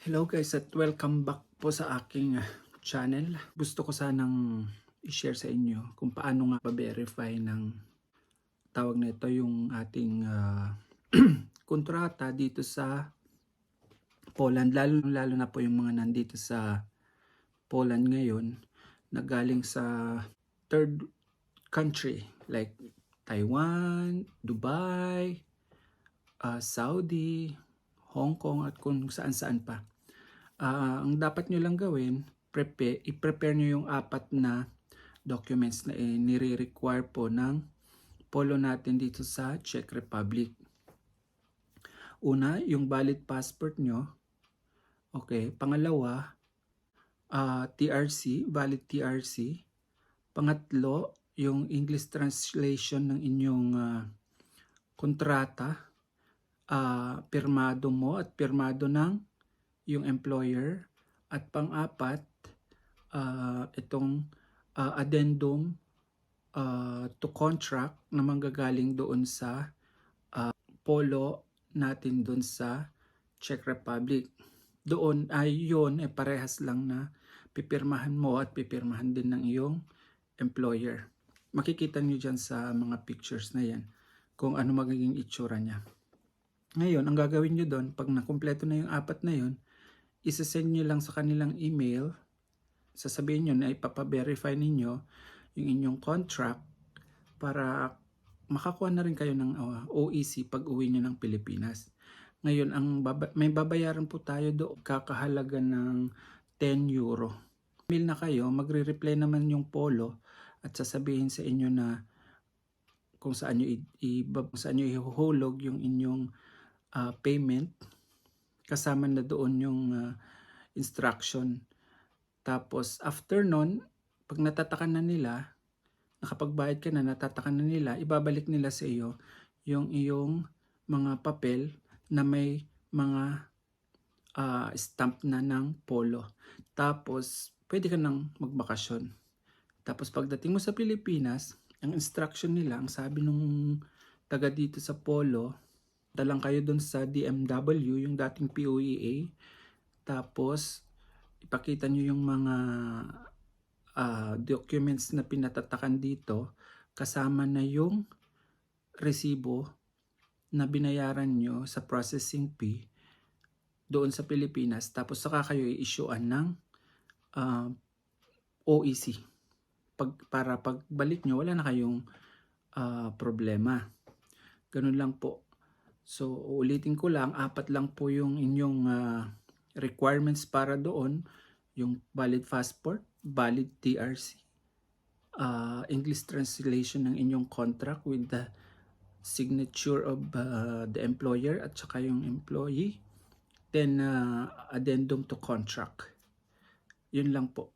Hello guys at welcome back po sa aking ah, channel. Gusto ko sanang i-share sa inyo kung paano nga pa-verify ng tawag na ito yung ating ah, kontrata dito sa Poland. Lalo, lalo na po yung mga nandito sa Poland ngayon na galing sa third country like Taiwan, Dubai, ah, Saudi, Hong Kong at kung saan-saan pa. Ah, ang dapat nyo lang gawin, prepare, i-prepare nyo yung apat na documents na eh, nire-require po ng polo natin dito sa Czech Republic. Una, yung valid passport nyo. Okay. Pangalawa, ah, TRC, valid TRC. Pangatlo, yung English translation ng inyong ah, kontrata ah, pirmado mo at pirmado ng yung employer at pang-apat ah, itong ah, addendum ah, to contract na manggagaling doon sa ah, polo natin doon sa Czech Republic. Doon ay yun ay parehas lang na pipirmahan mo at pipirmahan din ng iyong employer. Makikita nyo dyan sa mga pictures na yan kung ano magiging itsura niya. Ngayon, ang gagawin nyo doon, pag nakumpleto na yung apat na yun, isasend nyo lang sa kanilang email, sasabihin nyo na ipapaverify ninyo yung inyong contract para makakuha na rin kayo ng uh, OEC pag uwi nyo ng Pilipinas. Ngayon, ang baba- may babayaran po tayo doon, kakahalaga ng 10 euro. Mail na kayo, magre-reply naman yung polo at sasabihin sa inyo na kung saan nyo, i- i- saan nyo ihuhulog yung inyong ah, payment kasama na doon yung ah, instruction. Tapos after nun, pag natatakan na nila, nakapagbayad ka na, natatakan na nila, ibabalik nila sa iyo yung iyong mga papel na may mga ah, stamp na ng polo. Tapos, pwede ka nang magbakasyon. Tapos pagdating mo sa Pilipinas, ang instruction nila, ang sabi nung taga dito sa polo, dalang kayo dun sa DMW, yung dating POEA. Tapos, ipakita nyo yung mga ah, documents na pinatatakan dito kasama na yung resibo na binayaran nyo sa processing fee doon sa Pilipinas. Tapos saka kayo i-issuean ng ah, OEC. Pag, para pagbalik nyo, wala na kayong ah, problema. Ganun lang po. So, ulitin ko lang, apat lang po yung inyong ah, requirements para doon. Yung valid passport, valid TRC, ah, English translation ng inyong contract with the signature of ah, the employer at saka yung employee. Then, ah, addendum to contract. Yun lang po.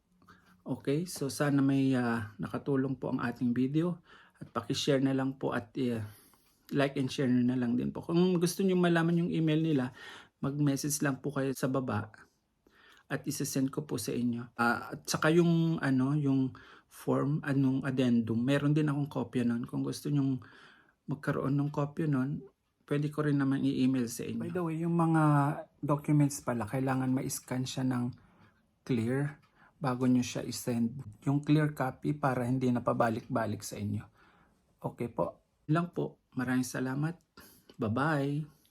Okay, so sana may ah, nakatulong po ang ating video at paki-share na lang po at eh, like and share na lang din po. Kung gusto niyo malaman yung email nila, mag-message lang po kayo sa baba at isa-send ko po sa inyo. Ah, at saka yung ano, yung form anong addendum, meron din akong kopya nun. Kung gusto niyo magkaroon ng kopya nun, pwede ko rin naman i-email sa inyo. By the way, yung mga documents pala, kailangan ma-scan siya ng clear bago nyo siya isend. Yung clear copy para hindi na pabalik-balik sa inyo. Okay po. Lang po. Maraming salamat. Bye-bye.